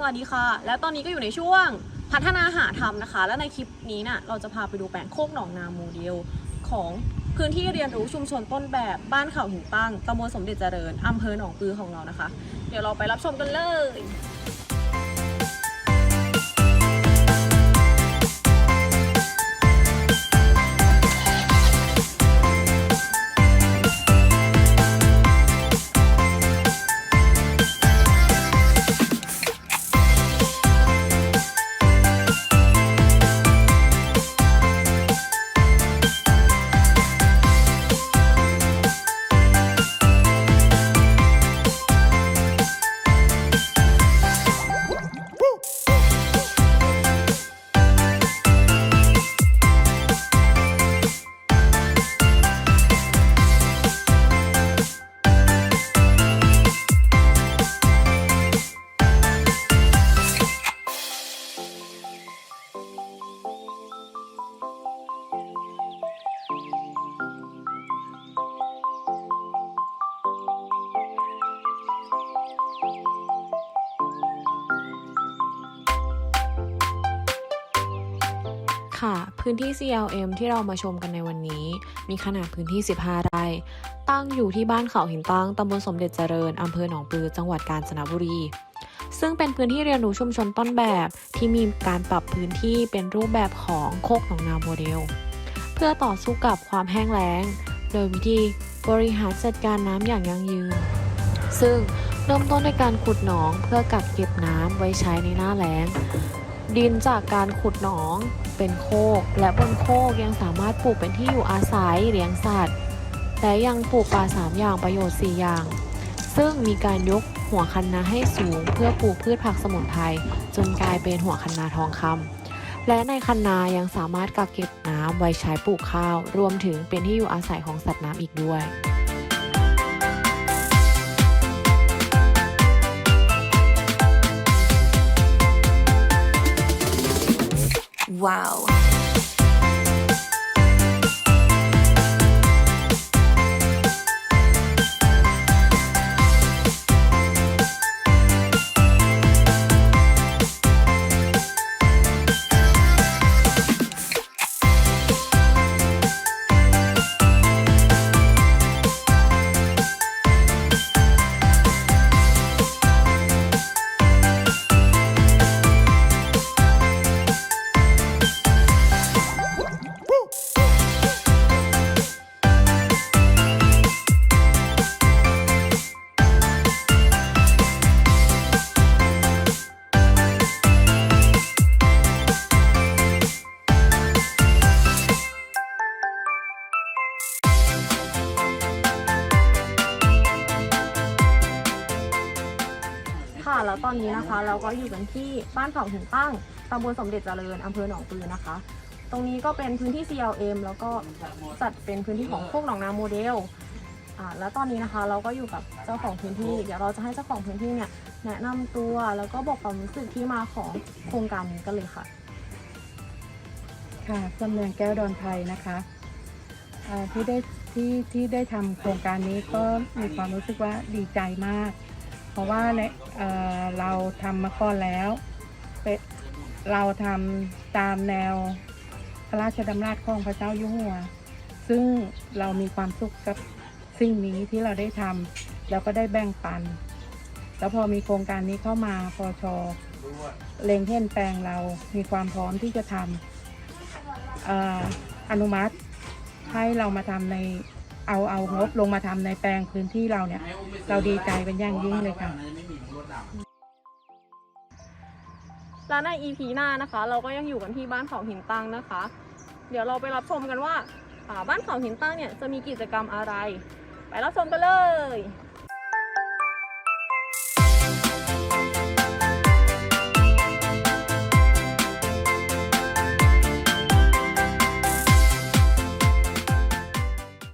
สวัสดีค่ะ แล้วตอนนี้ก็อยู่ในช่วงพัฒนาหาธรรมนะคะ และในคลิปนี้น่ะเราจะพาไปดูแปลงโคกหนองนาโมเดล ของพื้นที่เรียนรู้ชุมชนต้นแบบบ้านเขาหินตั้งตำบลสมเด็จเจริญอำเภอหนองปือของเรานะคะ เดี๋ยวเราไปรับชมกันเลย ค่ะ พื้นที่ CLM ที่เรามาชมกันในวันนี้ มีขนาดพื้นที่ 15 ไร่ ตั้งอยู่ที่บ้านเขาหินตั้งตำบลสมเด็จเจริญอำเภอหนองปือ จังหวัดกาญจนบุรี ซึ่งเป็นพื้นที่เรียนรู้ชุมชนต้นแบบ ที่มีการปรับพื้นที่เป็นรูปแบบของโคกหนองนาโมเดล เพื่อต่อสู้กับความแห้งแล้ง โดยวิธีบริหารจัดการน้ำอย่างยั่งยืน ซึ่งเริ่มต้นด้วยการขุดหนองเพื่อกักเก็บน้ำไว้ใช้ในหน้าแล้ง ดินจากการขุดหนอง เป็นโคก และบนโคกยังสามารถปลูกเป็นที่อยู่อาศัยเลี้ยงสัตว์ และยังปลูกป่าสามอย่างประโยชน์ 4 อย่าง ซึ่งมีการยกหัวคันนาให้สูง เพื่อปลูกพืชผักสมุนไพรจนกลายเป็นหัวคันนาทองคำและในคันนายังสามารถกักเก็บน้ำไว้ใช้ปลูกข้าว รวมถึงเป็นที่อยู่อาศัยของสัตว์น้ำอีกด้วย Wow. แล้วตอนนี้นะคะ เราก็อยู่กันที่บ้านเขาหินตั้งตำบลสมเด็จเจริญอำเภอหนองปือนะคะ ตรงนี้ก็เป็นพื้นที่ CLM แล้วก็จัดเป็นพื้นที่ของโคกหนองนาโมเดลอ่าแล้วตอนนี้นะคะเราก็อยู่กับเจ้าของพื้นที่ เดี๋ยวเราจะให้เจ้าของพื้นที่เนี่ยแนะนำตัวแล้วก็บอกความรู้สึกที่มาของโครงการนี้กันเลยค่ะ ค่ะจำเนียงแก้วดอนไทยนะคะอ่าที่ได้ที่ที่ได้ทำโครงการนี้ก็มีความรู้สึกว่าดีใจมาก เพราะว่าเเราทำมาก่อนแล้วเเราทำตามแนวพระราชดำรัสของพระเจ้าอยู่หัว ซึ่งเรามีความสุขกับสิ่งนี้ที่เราได้ทำแล้วก็ได้แบ่งปัน แล้วพอมีโครงการนี้เข้ามาพอชอเล็งเห็นแปลงเรามีความพร้อมที่จะทำออนุมัติให้เรามาทำใน เอาเอางบลงมาทำในแปลงพื้นที่เราเนี่ย เราดีใจเป็นอย่างยิ่งเลยค่ะแล้วใน EP หน้านะคะ เราก็ยังอยู่กันที่บ้านเขาหินตั้งนะคะ เดี๋ยวเราไปรับชมกันว่าอ่าบ้านเขาหินตั้งเนี่ยจะมีกิจกรรมอะไร ไปรับชมกันเลย